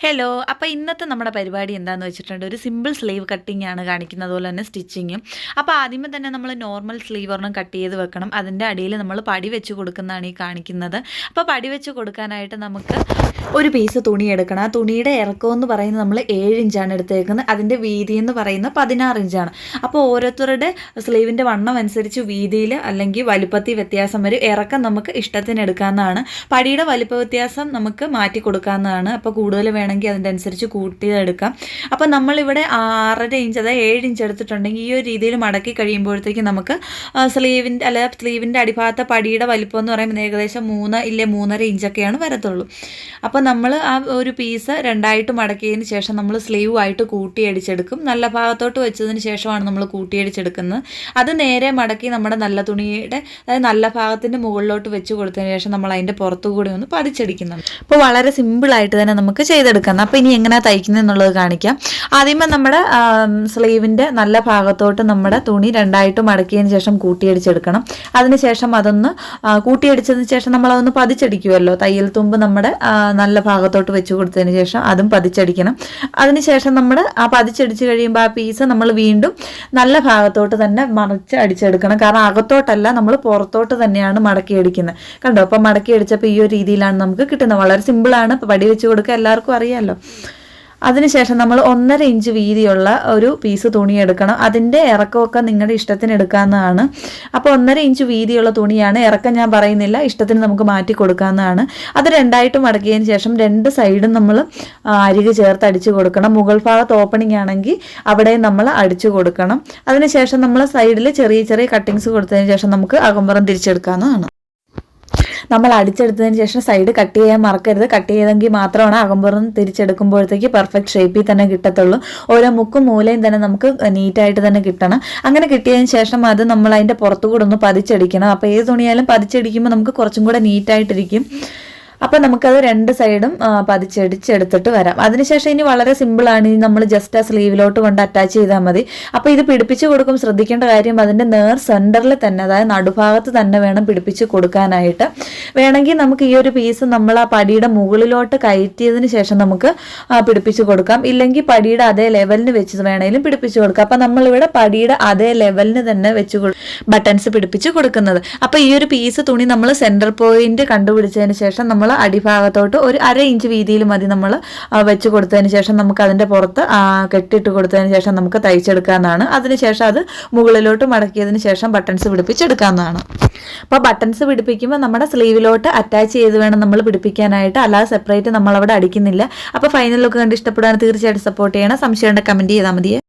Hello അപ്പോൾ ഇന്നത്തെ നമ്മുടെ പരിപാടി എന്താണെന്ന് വെച്ചിട്ടുണ്ട്? ഒരു സിമ്പിൾ സ്ലീവ് കട്ടിംഗ് ആണ് കാണിക്കുന്നത്. അതുപോലെ തന്നെ സ്റ്റിച്ചിങ്ങും അപ്പോൾ ആദ്യമേ തന്നെ നമ്മൾ നോർമൽ സ്ലീവ് ഒരെണ്ണം കട്ട് ചെയ്ത് വെക്കണം. അതിന്റെ അടിയിൽ നമ്മൾ പടി വെച്ച് കൊടുക്കുന്നതാണ് ഈ കാണിക്കുന്നത്. അപ്പോൾ പടി വെച്ച് കൊടുക്കാനായിട്ട് നമുക്ക് ഒരു പീസ് തുണി എടുക്കണം. ആ തുണിയുടെ ഇറക്കം എന്ന് പറയുന്നത് നമ്മൾ ഏഴ് ഇഞ്ചാണ് എടുത്തേക്കുന്നത്. അതിന്റെ വീതി എന്ന് പറയുന്നത് പതിനാറ് ഇഞ്ചാണ് അപ്പോൾ ഓരോരുത്തരുടെ സ്ലീവിന്റെ വണ്ണം അനുസരിച്ച് വീതിയിൽ അല്ലെങ്കിൽ വലുപ്പത്തിൽ വ്യത്യാസം വരും. ഇറക്കം നമുക്ക് ഇഷ്ടത്തിന് എടുക്കാവുന്നതാണ്. പടിയുടെ വലുപ്പ വ്യത്യാസം നമുക്ക് മാറ്റി കൊടുക്കാവുന്നതാണ്. അപ്പോൾ കൂടുതൽ വേണമെങ്കിൽ അതിന്റെ അനുസരിച്ച് കൂട്ടിയെടുക്കാം. അപ്പോൾ നമ്മളിവിടെ ആറര ഇഞ്ച് അതായത് ഏഴ് ഇഞ്ച് എടുത്തിട്ടുണ്ടെങ്കിൽ ഈ ഒരു രീതിയിൽ മടക്കി കഴിയുമ്പോഴത്തേക്കും നമുക്ക് സ്ലീവിന്റെ അല്ല സ്ലീവിന്റെ അടിഭാഗത്തെ പടിയുടെ വലിപ്പം എന്ന് പറയുമ്പോൾ ഏകദേശം മൂന്ന് ഇല്ലേ മൂന്നര ഇഞ്ചൊക്കെയാണ് വരത്തുള്ളൂ. അപ്പോൾ നമ്മൾ ആ ഒരു പീസ് രണ്ടായിട്ട് മടക്കിയതിന് ശേഷം നമ്മൾ സ്ലീവ് ആയിട്ട് കൂട്ടിയടിച്ചെടുക്കും. നല്ല ഭാഗത്തോട്ട് വെച്ചതിന് ശേഷമാണ് നമ്മൾ കൂട്ടിയടിച്ചെടുക്കുന്നത്. അത് നേരെ മടക്കി നമ്മുടെ നല്ല തുണിയുടെ അതായത് നല്ല ഭാഗത്തിന്റെ മുകളിലോട്ട് വെച്ച് കൊടുത്തതിന് ശേഷം നമ്മൾ അതിന്റെ പുറത്തുകൂടി ഒന്ന് പതിച്ചടിക്കുന്നുണ്ട്. അപ്പോൾ വളരെ സിമ്പിളായിട്ട് തന്നെ നമുക്ക് ചെയ്തെടുക്കാം അപ്പോൾ ഇനി എങ്ങനെയാണ് തയ്ക്കുന്നത് എന്നുള്ളത് കാണിക്കാം. ആദ്യമേ നമ്മുടെ സ്ലീവിന്റെ നല്ല ഭാഗത്തോട്ട് നമ്മുടെ തുണി രണ്ടായിട്ട് മടക്കിയതിന് ശേഷം കൂട്ടിയടിച്ചെടുക്കണം. അതിനുശേഷം അതൊന്ന് കൂട്ടിയടിച്ചതിന് ശേഷം നമ്മളതൊന്ന് പതിച്ചടിക്കുമല്ലോ തയ്യൽ തുമ്പ് നമ്മുടെ നല്ല ഭാഗത്തോട്ട് വെച്ച് കൊടുത്തതിന് ശേഷം അതും പതിച്ചടിക്കണം. അതിനുശേഷം നമ്മൾ ആ പതിച്ചടിച്ച് കഴിയുമ്പോൾ ആ പീസ് നമ്മൾ വീണ്ടും നല്ല ഭാഗത്തോട്ട് തന്നെ മറിച്ച് അടിച്ചെടുക്കണം. കാരണം അകത്തോട്ടല്ല നമ്മൾ പുറത്തോട്ട് തന്നെയാണ് മടക്കി അടിക്കുന്നത് കണ്ടോ? അപ്പം മടക്കി അടിച്ചപ്പോൾ ഈ ഒരു രീതിയിലാണ് നമുക്ക് കിട്ടുന്നത് വളരെ സിമ്പിളാണ് പടി വെച്ച് കൊടുക്കുക എല്ലാവർക്കും അറിയാമല്ലോ അതിനുശേഷം നമ്മൾ ഒന്നര ഇഞ്ച് വീതിയുള്ള ഒരു പീസ് തുണി എടുക്കണം. അതിന്റെ ഇറക്കമൊക്കെ നിങ്ങളുടെ ഇഷ്ടത്തിന് എടുക്കാവുന്നതാണ്. അപ്പോൾ ഒന്നര ഇഞ്ച് വീതിയുള്ള തുണിയാണ്. ഇറക്കം ഞാൻ പറയുന്നില്ല. ഇഷ്ടത്തിന് നമുക്ക് മാറ്റി കൊടുക്കാവുന്നതാണ്. അത് രണ്ടായിട്ട് മടക്കിയതിന് ശേഷം രണ്ട് സൈഡും നമ്മൾ അരിക് ചേർത്ത് അടിച്ചു കൊടുക്കണം. മുഗൾ ഭാഗത്ത് ഓപ്പണിംഗ് ആണെങ്കിൽ അവിടെ നമ്മൾ അടിച്ചു കൊടുക്കണം. അതിനുശേഷം നമ്മൾ സൈഡിൽ ചെറിയ ചെറിയ കട്ടിങ്സ് കൊടുത്തതിന് ശേഷം നമുക്ക് അകമ്പുറം തിരിച്ചെടുക്കാവുന്നതാണ്. നമ്മൾ അടിച്ചെടുത്തതിന് ശേഷം സൈഡ് കട്ട് ചെയ്യാൻ മറക്കരുത്. കട്ട് ചെയ്തെങ്കിൽ മാത്രമാണ് അകമ്പുറം തിരിച്ചെടുക്കുമ്പോഴത്തേക്ക് പെർഫെക്റ്റ് ഷേപ്പിൽ തന്നെ കിട്ടത്തുള്ളൂ. ഓരോ മുക്കും മൂലയും തന്നെ നമുക്ക് നീറ്റായിട്ട് തന്നെ കിട്ടണം. അങ്ങനെ കിട്ടിയതിന് ശേഷം അത് നമ്മൾ അതിന്റെ പുറത്തു കൂടെ ഒന്ന് പതിച്ചടിക്കണം. അപ്പോൾ ഏത് തുണിയായാലും പതിച്ചടിക്കുമ്പോൾ നമുക്ക് കുറച്ചും കൂടെ നീറ്റായിട്ടിരിക്കും അപ്പം നമുക്കത് രണ്ട് സൈഡും പതിച്ചടിച്ചെടുത്തിട്ട് വരാം. അതിനുശേഷം ഇനി വളരെ സിമ്പിൾ ആണ് ഇനി നമ്മൾ ജസ്റ്റ് ആ സ്ലീവിലോട്ട് കൊണ്ട് അറ്റാച്ച് ചെയ്താൽ മതി. അപ്പോൾ ഇത് പിടിപ്പിച്ച് കൊടുക്കും. ശ്രദ്ധിക്കേണ്ട കാര്യം അതിന്റെ നേർ സെന്ററിൽ തന്നെ അതായത് നടുഭാഗത്ത് തന്നെ വേണം പിടിപ്പിച്ച് കൊടുക്കാനായിട്ട്. വേണമെങ്കിൽ നമുക്ക് ഈ ഒരു പീസ് നമ്മൾ ആ പടിയുടെ മുകളിലോട്ട് കയറ്റിയതിന് ശേഷം നമുക്ക് പിടിപ്പിച്ചു പിടിപ്പിച്ച് കൊടുക്കാം. ഇല്ലെങ്കിൽ പടിയുടെ അതേ ലെവലിന് വെച്ച് വേണമെങ്കിലും പിടിപ്പിച്ച് കൊടുക്കാം. അപ്പം നമ്മളിവിടെ പടിയുടെ അതേ ലെവലിന് തന്നെ വെച്ച് ബട്ടൺസ് പിടിപ്പിച്ച് കൊടുക്കുന്നത്. അപ്പോൾ ഈ ഒരു പീസ് തുണി നമ്മൾ സെന്റർ പോയിന്റ് കണ്ടുപിടിച്ചതിന് ശേഷം നമ്മൾ അടിഭാഗത്തോട്ട് ഒരു അര ഇഞ്ച് വീതിയിൽ മതി നമ്മൾ വെച്ച് കൊടുത്തതിന് ശേഷം നമുക്ക് അതിന്റെ പുറത്ത് കെട്ടിയിട്ട് കൊടുത്തതിന് ശേഷം നമുക്ക് തയ്ച്ചെടുക്കാവുന്നതാണ് അതിനുശേഷം അത് മുകളിലോട്ട് മടക്കിയതിന് ശേഷം ബട്ടൺസ് പിടിപ്പിച്ചെടുക്കാവുന്നതാണ് അപ്പോൾ ബട്ടൺസ് പിടിപ്പിക്കുമ്പോൾ നമ്മുടെ സ്ലീവിലോട്ട് അറ്റാച്ച് ചെയ്ത് വേണം നമ്മൾ പിടിപ്പിക്കാനായിട്ട്. അല്ലാതെ സെപ്പറേറ്റ് നമ്മളവിടെ അടിക്കുന്നില്ല. അപ്പോൾ ഫൈനൽ ലുക്ക് കണ്ട് ഇഷ്ടപ്പെടുകയാണ് തീർച്ചയായിട്ടും സപ്പോർട്ട് ചെയ്യണം. സംശയം കമന്റ് ചെയ്താൽ മതിയെ.